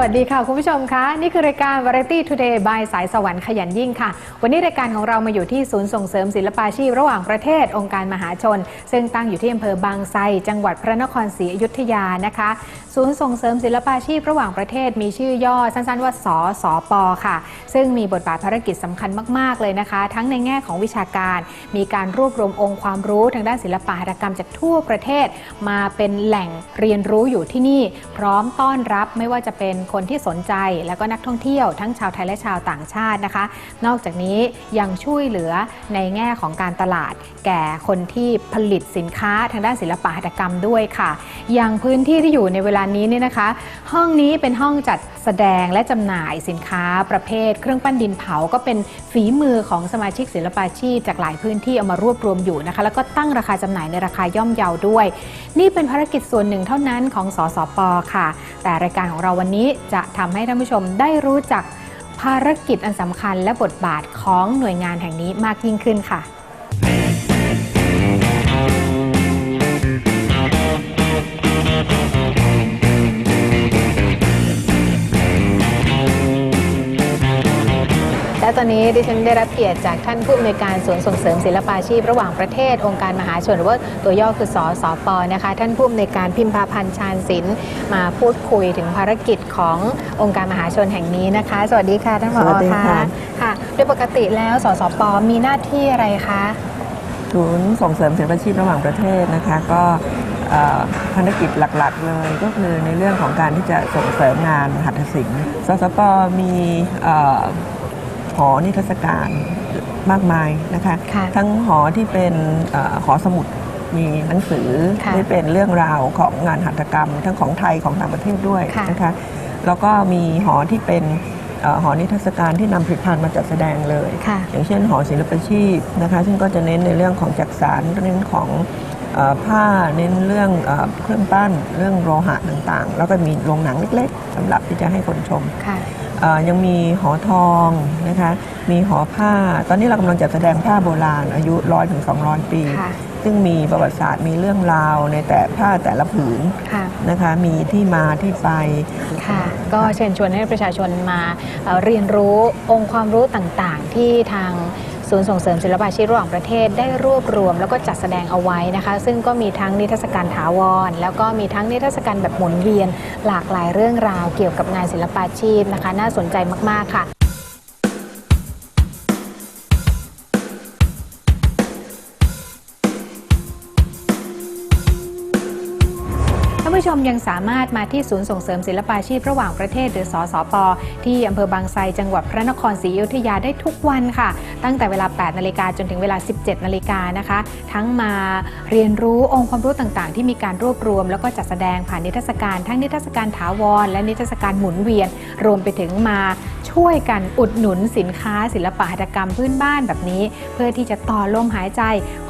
วัสดีค่ะ คุณผู้ชมคะ นี่คือรายการ Variety Today by สายสวรรค์ขยันยิ่งค่ะ วันนี้รายการของเรามาอยู่ที่ศูนย์ส่งเสริมศิลปาชีพระหว่างประเทศองค์การมหาชน ซึ่งตั้งอยู่ที่อำเภอบางไทรจังหวัดพระนครศรีอยุธยานะคะ ศูนย์ส่งเสริมศิลปาชีพระหว่างประเทศ มีชื่อย่อสั้นๆว่าสสปค่ะ ซึ่งมีบทบาทภารกิจสำคัญมากๆเลยนะคะ ทั้งในแง่ของวิชาการ มีการรวบรวมองค์ความรู้ทางด้านศิลปะหัตถกรรมจากทั่วประเทศ มาเป็นแหล่งเรียนรู้อยู่ที่นี่ พร้อมต้อนรับไม่ว่าจะเป็นคนที่สนใจแล้วก็นักท่องเที่ยวทั้งชาวไทยและชาวต่างชาตินะคะ นอกจากนี้ยังช่วยเหลือในแง่ของการตลาด แก่คนที่ผลิตสินค้าทางด้านศิลปะหัตถกรรมด้วยค่ะ อย่างพื้นที่ที่อยู่ในเวลานี้เนี่ยนะคะ ห้องนี้เป็นห้องจัดแสดงและจำหน่ายสินค้าประเภท เครื่องปั้นดินเผาก็เป็นฝีมือของสมาชิกศิลปาชีพ จากหลายพื้นที่เอามารวบรวมอยู่นะคะ แล้วก็ตั้งราคาจำหน่ายในราคาย่อมเยาด้วย นี่เป็นภารกิจส่วนหนึ่งเท่านั้นของสสปค่ะ แต่รายการของเราวันนี้จะทำให้ท่านผู้ชมได้รู้จักภารกิจอันสำคัญและบทบาทของหน่วยงานแห่งนี้มากยิ่งขึ้นค่ะ และตอนนี้ดิฉันได้รับเกียรติจากท่านผู้อำนวยการศูนย์ส่งเสริมศิลปาชีพ ระหว่างประเทศองค์การมหาชนหรือว่าตัวย่อคือสอสอปอนะคะท่านผู้อำนวยการพิมพาพันธ์ชาญศิลป์มาพูดคุยถึงภารกิจขององค์การมหาชนแห่งนี้นะคะ สวัสดีค่ะท่านผอสวัสดีค่ะ ค่ะ โดยปกติแล้วสสปมีหน้าที่อะไรคะศูนย์ส่งเสริมศิลปาชีพระหว่างประเทศนะคะก็เอ่อภารกิจหลักๆเลยก็คือในเรื่องของการที่จะส่งเสริมงานหัตถศิลป์สสปมีเอ่อ หอนิทรรศการมากมายนะคะค่ะทั้งหอที่เป็นเอ่อหอสมุดมีหนังสือค่ะที่เป็นเรื่องราวของงานหัตถกรรม ทั้งของไทยของต่างประเทศด้วยค่ะนะคะแล้วก็มีหอที่เป็นเอ่อหอนิทรรศการที่นำผลิตภัณฑ์มาจัดแสดงเลยค่ะอย่างเช่นหอศิลปาชีพนะคะ ซึ่งก็จะเน้นในเรื่องของจักสารเน้นของเออ ผ้าเน้นเรื่องเออเครื่องปั้นเรื่องโลหะต่างๆ แล้วก็มีโรงหนังเล็กๆสำหรับที่จะให้คนชมค่ะเอ่อยังมีหอทองนะคะมีหอผ้า ตอนนี้เรากำลังจัดแสดงผ้าโบราณ อายุร้อยถึงสองปีค่ะซึ่งมีประวัติศาสตร์มีเรื่องราวในแต่ผ้าแต่ละผืนค่ะนะคะมีที่มาที่ไปค่ะก็เชิญชวนให้ประชาชนมาเอ่อเรียนรู้องค์ความรู้ต่างๆ ที่ทาง ศูนย์ส่งเสริมศิลปาชีพระหว่างประเทศได้รวบรวม แล้วก็จัดแสดงเอาไว้นะคะ ซึ่งก็มีทั้งนิทรรศการถาวร แล้วก็มีทั้งนิทรรศการแบบหมุนเวียน หลากหลายเรื่องราวเกี่ยวกับงานศิลปาชีพนะคะ น่าสนใจมากๆค่ะ ผู้ชมยังสามารถมาที่ศูนย์ส่งเสริมศิลปาชีพระหว่างประเทศหรือสสป ที่อำเภอบางไทรจังหวัดพระนครศรีอยุธยาได้ทุกวันค่ะ ตั้งแต่เวลา 8 นาฬิกาจนถึงเวลา 17 นาฬิกานะคะ ทั้งมาเรียนรู้องค์ความรู้ต่างๆ ที่มีการรวบรวม แล้วก็จัดแสดงผ่านนิทรรศการ ทั้งนิทรรศการถาวร และนิทรรศการหมุนเวียน รวมไปถึงมา ช่วยกันอุดหนุนสินค้าศิลปหัตถกรรมพื้นบ้านแบบนี้ เพื่อที่จะต่อลมหายใจ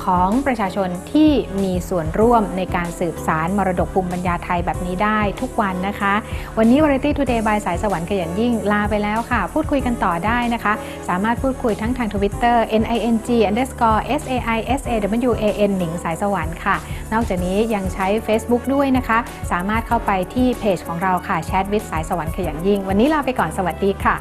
ของประชาชนที่มีส่วนร่วมในการสืบสารมรดกภูมิปัญญาไทยแบบนี้ได้ทุกวันนะคะ วันนี้ Variety Today by สายสวรรค์ขยันยิ่งลาไปแล้วค่ะ พูดคุยกันต่อได้นะคะ สามารถพูดคุยทั้งทาง Twitter ning underscore sai sawan หนิงสายสวรรค์ค่ะ นอกจากนี้ยังใช้ Facebook ด้วยนะคะ สามารถเข้าไปที่เพจของเราค่ะแชทวิทสายสวรรค์ขยันยิ่ง วันนี้ลาไปก่อนสวัสดีค่ะ